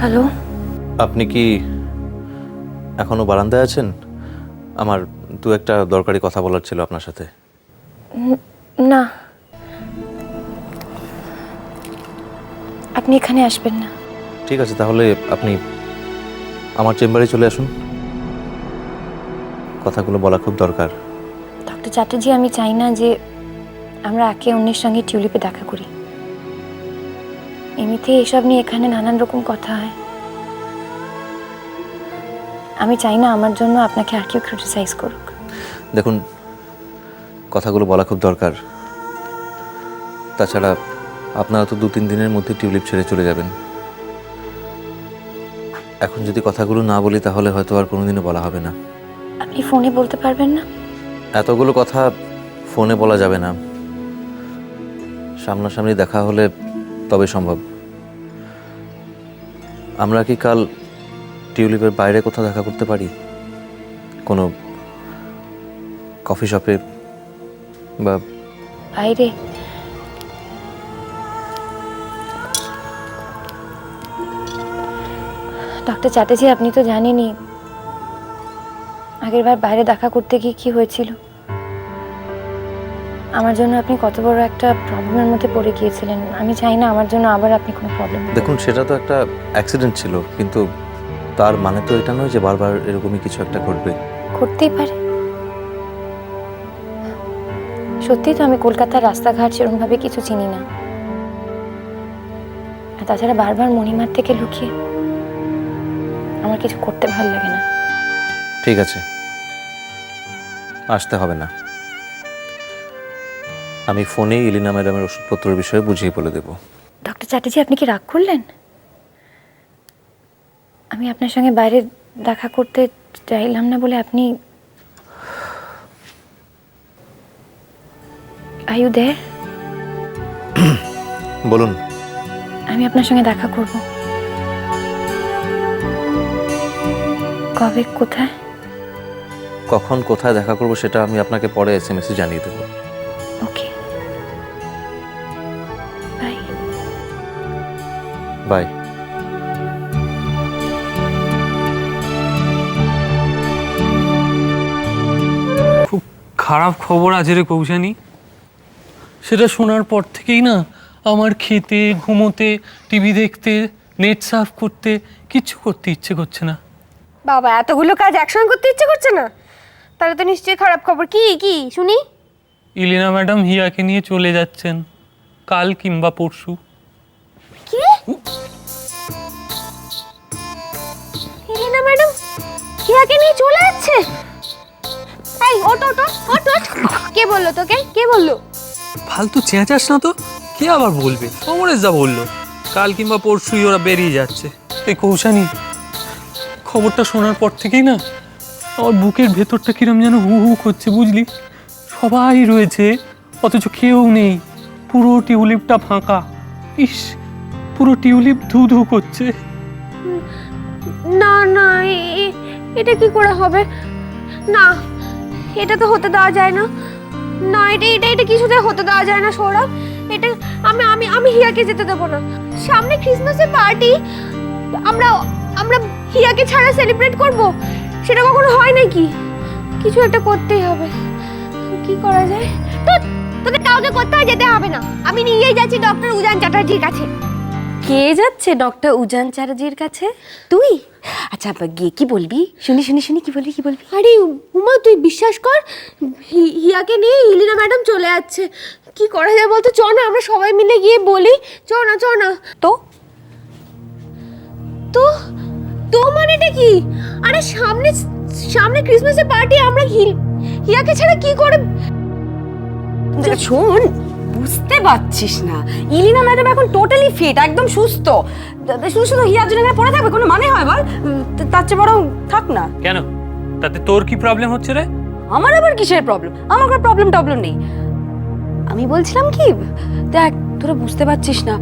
Hello? আপনি কি এখনও বারান্দায় আছেন? আমার দু একটা দরকারি কথা বলার ছিল আপনার সাথে। না। আপনি এখানে আসবেন না। ঠিক আছে তাহলে আপনি আমার চেম্বারে চলে আসুন। কথাগুলো বলা খুব দরকার। ডক্টর চ্যাটার্জি আমি চাই না যে আমরা একে অন্যের সঙ্গে টিউলিপে দেখা করি। এমনিতে এসব নিয়ে এখানে নানান রকম কথা হয়। আমি চাই না আমার জন্য আপনাকে আর কেউ ক্রিটিসাইজ করুক। দেখুন কথাগুলো বলা খুব দরকার। তাছাড়া আপনারা তো দু তিন দিনের মধ্যে টিউলিপ ছেড়ে চলে যাবেন। এখন যদি কথাগুলো না বলি তাহলে হয়তো আর কোনোদিনও বলা হবে না। আপনি ফোনে বলতে পারবেন না? এতগুলো কথা ফোনে বলা যাবে না। সামনাসামনি দেখা হলে তবে সম্ভব। আমরা কি কাল টিউলিপের বাইরে কোথাও দেখা করতে পারি? কোনো কফি শপে বা বাইরে ডক্টর চ্যাটার্জি, আপনি তো জানেনই, আগের বার বাইরে দেখা করতে গিয়ে কি হয়েছিল? আমার জন্য আপনি কত বড় একটা প্রবলেমের মধ্যে পড়ে গিয়েছিলেন। আমি চাই না আমার জন্য আবার আপনি কোনো প্রবলেম দেখুন সেটা তো একটা অ্যাক্সিডেন্ট ছিল কিন্তু তার মানে তো এটা নয় যে বারবার এরকমই কিছু একটা ঘটবে। করতেই পারে। সত্যিই তো আমি কলকাতার রাস্তাঘাট সেরকমভাবে কিছু চিনি না। আর তাছাড়া বারবার মণিমার থেকে লুকিয়ে আমার কিছু করতে ভালো লাগে না। ঠিক আছে। আসতে হবে না। আমি ফোনেই ইলিনা ম্যাডামের ওষুধপত্রের বিষয়ে বুঝিয়ে বলে দেবো। ডক্টর চ্যাটার্জি আপনি কি রাগ করলেন? আমি আপনার সঙ্গে বাইরে দেখা করতে চাইলাম না বলে আপনি আয়ু দে বলুন। আমি আপনার সঙ্গে দেখা করব। কবে কোথায়? কখন কোথায় দেখা করব সেটা আমি আপনাকে পরে এস এম এসে জানিয়ে দেবো। বাই। খুব খারাপ খবর আছে রে কৌশানী। সেটা শোনার পর থেকেই না আমার খেতে ঘুমোতে টিভি দেখতে নেট সার্ফ করতে কিচ্ছু করতে ইচ্ছে করছে না। বাবা এতগুলো কাজ একসঙ্গে করতে ইচ্ছে করছে না? তাহলে তো নিশ্চয়ই খারাপ খবর। কি কি? শুনি। ইলিনা ম্যাডাম হিয়াকে নিয়ে চলে যাচ্ছেন। কাল কিংবা পরশু। কি এলিনা ম্যাডাম। হিয়াকে নিয়ে চলে যাচ্ছে? এই ওট ওট ওট, কে বলল তোকে? কে বলল? ফালতু চেঁচাস না তো? কে আবার বলবে? সমরেশ যা বলল। কাল কিংবা পরশুই ওরা বেরিয়ে যাচ্ছে। এই কৌশানী খবরটা শোনার পর থেকেই না আমার বুকের ভেতরটা কিরম যেন হু হু করছে বুঝলি? সবাই রয়েছে অথচ কেউ নেই। পুরো টিউলিপটা ফাঁকা। ইস পুরো টিউলিপ ধু ধু করছে। না না এটা কি করে হবে? না, এটা তো হতে দেওয়া যায় না। না, এটা এটা এটা কিছুতে হতে দেওয়া যায় না, সৌরভ। এটা আমি আমি আমি হিয়াকে যেতে দেবো না। সামনে ক্রিসমাসের পার্টি আমরা আমরা হিয়াকে ছাড়া সেলিব্রেট করব? সেটা কখনো হয় নাকি? কিছু একটা করতেই হবে। কি করা যায়? তো তোকে কাউকে কোথাও যেতে হবে না। আমি নিয়েই যাচ্ছি ডক্টর উজান চ্যাটার্জির কাছে। কে যাচ্ছে? ডক্টর উজান চ্যাটার্জির কাছে? তুই? আচ্ছা বা গিয়ে কি বলবি? শুনি শুনি শুনি কি বলবি কি বলবি? আরে উমা তুই বিশ্বাস কর হিয়াকে নিয়ে ইলিনা ম্যাডাম চলে যাচ্ছে। কি করা যায় বলতো? চ না আমরা সবাই মিলে গিয়ে বলি। চ না চ না। তো? তো? তো মানেটা কি? আরে সামনে সামনে ক্রিসমাসের পার্টি আমরা হিয়াকে ছাড়া কি করে শোন বুঝতে পারছিস না। ইলিনা ম্যাডাম এখন টোটালি ফিট একদম সুস্থ। তা শুধু শুধু হিয়ার জন্য এখানে পড়ে থাকবে কোনো মানে হয় বল? তার চেয়ে বরং থাক না। কেন? তাতে তোর কি প্রবলেম হচ্ছে রে? আমার আবার কিসের প্রবলেম আমার কোনো প্রবলেম টবলেম নেই। আমি বলছিলাম কি দেখ তোরা বুঝতে পারছিস না।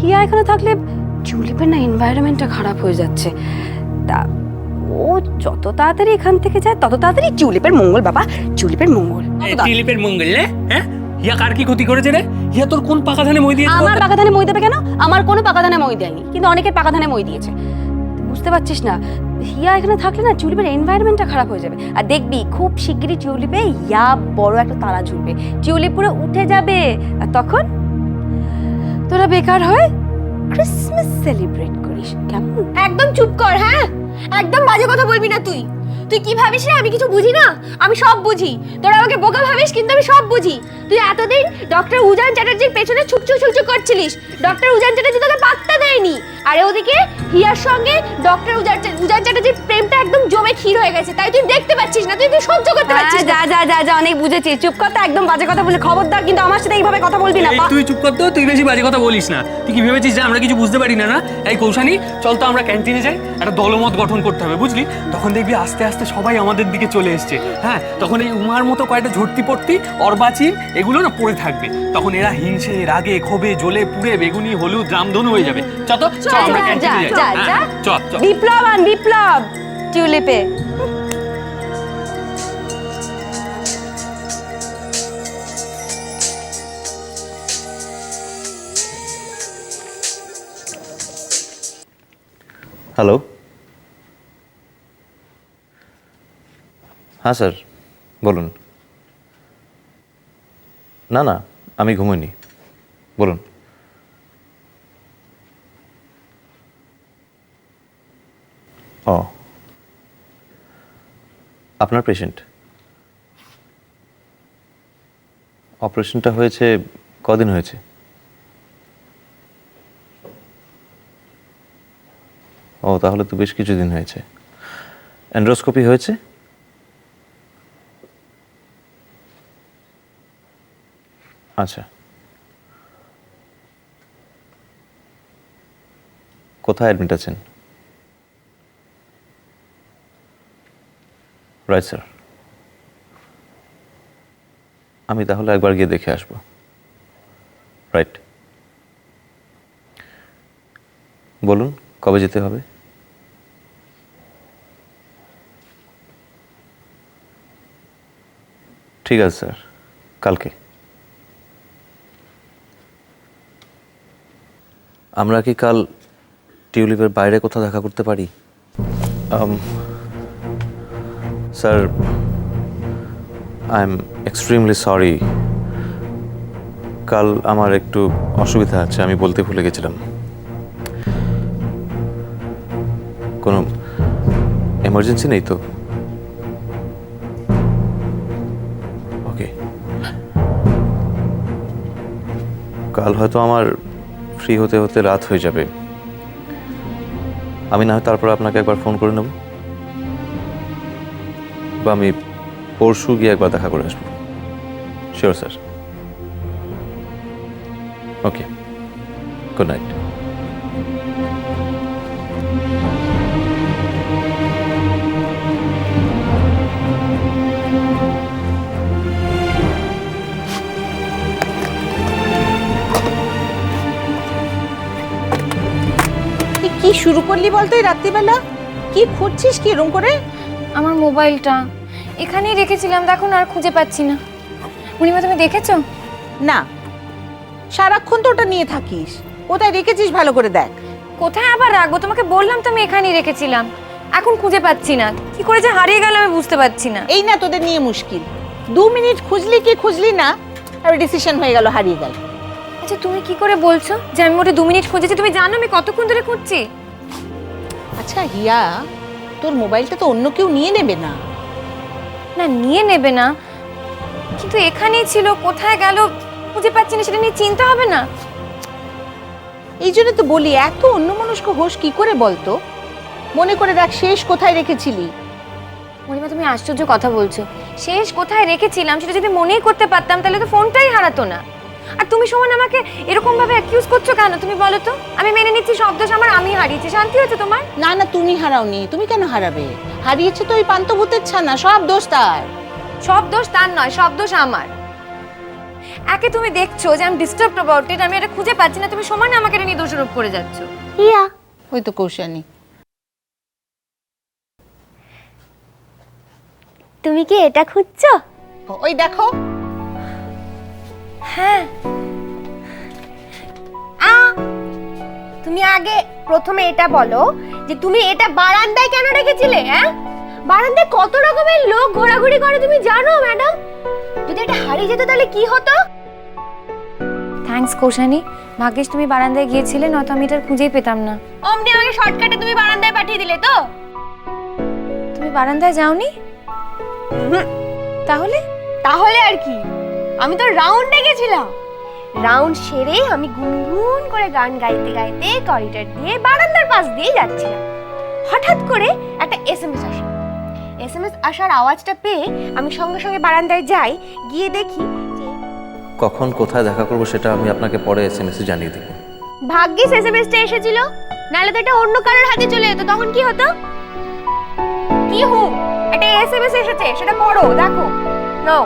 হিয়া এখানে থাকলে টিউলিপের না এনভায়রনমেন্টটা খারাপ হয়ে যাচ্ছে। তা ও যত তাড়াতাড়ি এখান থেকে যায় তত তাড়াতাড়ি টিউলিপের মঙ্গল বাবা। টিউলিপের মঙ্গল। টিলিপের মঙ্গল হ্যাঁ? হিয়া কার কি ক্ষতি করেছে রে? হিয়া তোর কোন পাকা ধানে মই দিয়েছে? আমার পাকা ধানে মই দেবে কেন? আমার কোনো পাকা ধানে মই দেয়নি। কিন্তু অনেকের পাকা ধানে মই দিয়েছে। বুঝতে পারছিস না? হিয়া এখানে থাকলে না টিউলিপের এনভায়রনমেন্টটা খারাপ হয়ে যাবে। আর দেখবি খুব শিগগিরই টিউলিপে ইয়া বড় একটা তারা ঝুলবে। টিউলিপ পুরো উঠে যাবে। আর তখন তোরা বেকার হয়ে ক্রিসমাস সেলিব্রেট করিস। কেমন? একদম চুপ কর হ্যাঁ? একদম বাজে কথা বলবি না তুই। তুই কি ভাবিস রে? আমি কিছু বুঝি না? আমি সব বুঝি। তোরা আমাকে বোকা ভাবিস কিন্তু আমি সব বুঝি। তুই এতদিন ডক্টর উজান চ্যাটার্জির পেছনে ছুকছু ছুকছু করছিলিস। ডক্টর উজান চ্যাটার্জি তোকে পাত্তা দেয়নি। আরে ওদিকে হিয়ার সঙ্গে ডক্টর উজান উজান চ্যাটার্জির প্রেমটা একদম জমে ক্ষীর হয়ে গেছে। তাই তুই দেখতে পাচ্ছিস না তুই তুই সহ্য করতে পারছিস না। যা যা যা যা অনেক বুঝেছি চুপ কথা একদম বাজে কথা বলে খবরদার কিন্তু আমার সাথে এইভাবে কথা বলবি না তুই চুপ কর তো তুই বেশি বাজে কথা বলিস না। তুই কি ভেবেছিস যে আমরা কিছু বুঝতে পারি না না? এই কৌশানি চল তো আমরা ক্যান্টিনে যাই একটা দলমত গঠন করতে হবে বুঝলি? তখন দেখবি আস্তে আস্তে সবাই আমাদের দিকে চলে এসছে। হ্যাঁ তখন এই উমার মতো কয়েকটা ঝর্তি পড়তি অর্বাচীন এগুলো না পড়ে থাকবে। তখন এরা হিংসে রাগে ক্ষোভে জ্বলে পুড়ে বেগুনি হলুদ রামধনু হয়ে যাবে। চ তো চ আমরা ক্যান্টিনে যাই। হ্যাঁ, চ চ বিপ্লব আন বিপ্লব! টিউলিপে। হ্যালো হ্যাঁ স্যার। বলুন। না না, আমি ঘুমোইনি। বলুন। ও। আপনার পেশেন্ট অপারেশনটা হয়েছে কদিন হয়েছে? ও, তাহলে তো বেশ কিছুদিন হয়েছে। অ্যান্ড্রোস্কোপি হয়েছে? আচ্ছা। কোথায় অ্যাডমিট আছেন? রাইট স্যার আমি তাহলে একবার গিয়ে দেখে আসব। রাইট বলুন, কবে যেতে হবে? ঠিক আছে স্যার কালকে। আমরা কি কাল টিউলিপের বাইরে কোথাও দেখা করতে পারি? Sir I am extremely sorry কাল আমার একটু অসুবিধা আছে, আমি বলতে ভুলে গেছিলাম। কোনো এমার্জেন্সি নেই তো? ওকে কাল হয়তো আমার ফ্রি হতে হতে রাত হয়ে যাবে। আমি না হয় তারপর আপনাকে একবার ফোন করে নেব। বা আমি পরশু গিয়ে একবার দেখা করে আসব। Sure sir okay good night শুরু করলি বলতো এই রাত্রিবেলা? কি খুঁজছিস কি এরম করে? আমার মোবাইলটা। এখানেই রেখেছিলাম দেখো না আর খুঁজে পাচ্ছি না। মণিমা তুমি দেখেছ? না। সারাক্ষণ তো ওটা নিয়ে থাকিস। কোথায় রেখেছিস ভালো করে দেখ। কোথায় আবার রাখব? তোমাকে বললাম তো আমি এখানেই রেখেছিলাম। এখন খুঁজে পাচ্ছি না। কি করে যে হারিয়ে গেল আমি বুঝতে পারছি না। এই না তোদের নিয়ে মুশকিল। দু মিনিট খুঁজলি কি খুঁজলি না আর ডিসিশন হয়ে গেল হারিয়ে গেল। আচ্ছা তুমি কি করে বলছো যে আমি মোটে দু মিনিট খুঁজেছি? তুমি জানো আমি কতক্ষণ ধরে খুঁজছি? আচ্ছা হিয়া তোর মোবাইলটা তো অন্য কেউ নিয়ে নেবে না। না নিয়ে নেবে না। কিন্তু এখানেই ছিল কোথায় গেল খুঁজে পাচ্ছি না সেটা নিয়ে চিন্তা হবে না। এই জন্য তো বলি এত অন্যমনস্ক হোস কি করে বলতো? মনে করে দেখ শেষ কোথায় রেখেছিলি? মণিমা তুমি আশ্চর্য কথা বলছো। শেষ কোথায় রেখেছিলাম সেটা যদি মনেই করতে পারতাম তাহলে তো ফোনটাই হারাতো না। আর তুমি সমান আমাকে এরকম ভাবে অ্যাকিউজ করছ কেন? তুমি বলো তো। আমি মেনে নিচ্ছি সব দোষ আমার আমি হারিয়েছি। শান্তি হয়েছে তোমার? না না তুমি হারাওনি। তুমি কেন হারাবে? হারিয়েছে তো ওই পান্তভূতের ছানা সব দোষ তার। সব দোষ তার নয় সব দোষ আমার। একে তুমি দেখছ যে আমি ডিস্টার্ব অ্যাবাউট ইট আমি এটা খুঁজে পাচ্ছি না তুমি সমানে আমাকে এটা নিয়ে দোষারোপ করে যাচ্ছ। ইয়া ওই তো কৌশানী। তুমি কি এটা খুঁজছো? ওই দেখো। হ্যাঁ। আ তুমি আগে প্রথমে এটা বলো যে তুমি এটা বারান্দায় কেন রেখেছিলে হ্যাঁ? বারান্দায় কত রকমের লোক ঘোরাঘুরি করে তুমি জানো ম্যাডাম? যদি এটা হারিয়ে যেত তাহলে কি হতো? থ্যাঙ্কস কৌশানি। ভাগ্যিস তুমি বারান্দায় গিয়েছিলে নয়তো আমি এটা খুঁজেই পেতাম না। অমনি আমাকে শর্টকাটে তুমি বারান্দায় পাঠিয়ে দিলে তো। তুমি বারান্দায় যাওনি? তাহলে? তাহলে আর কি। আমি তো রাউন্ডে গেছিলাম। রাউন্ড সেরে আমি গুনগুন করে গান গাইতে গাইতে করিডর দিয়ে বারান্দার পাশ দিয়ে যাচ্ছিলাম। হঠাৎ করে একটা এসএমএস আসে। এসএমএস আসার আওয়াজটা পেয়ে আমি সঙ্গে সঙ্গে বারান্দায় যাই গিয়ে দেখি কখন কোথায় দেখা করব সেটা আমি আপনাকে পরে এস এম এসে জানিয়ে দেবো। ভাগ্যিস এসএমএসটা এসেছিল। নাহলে তো এটা অন্য কারোর হাতে চলে যেত তখন কি হতো? কি হু একটা এসএমএস এসেছে সেটা পড়ো দেখো। নাও।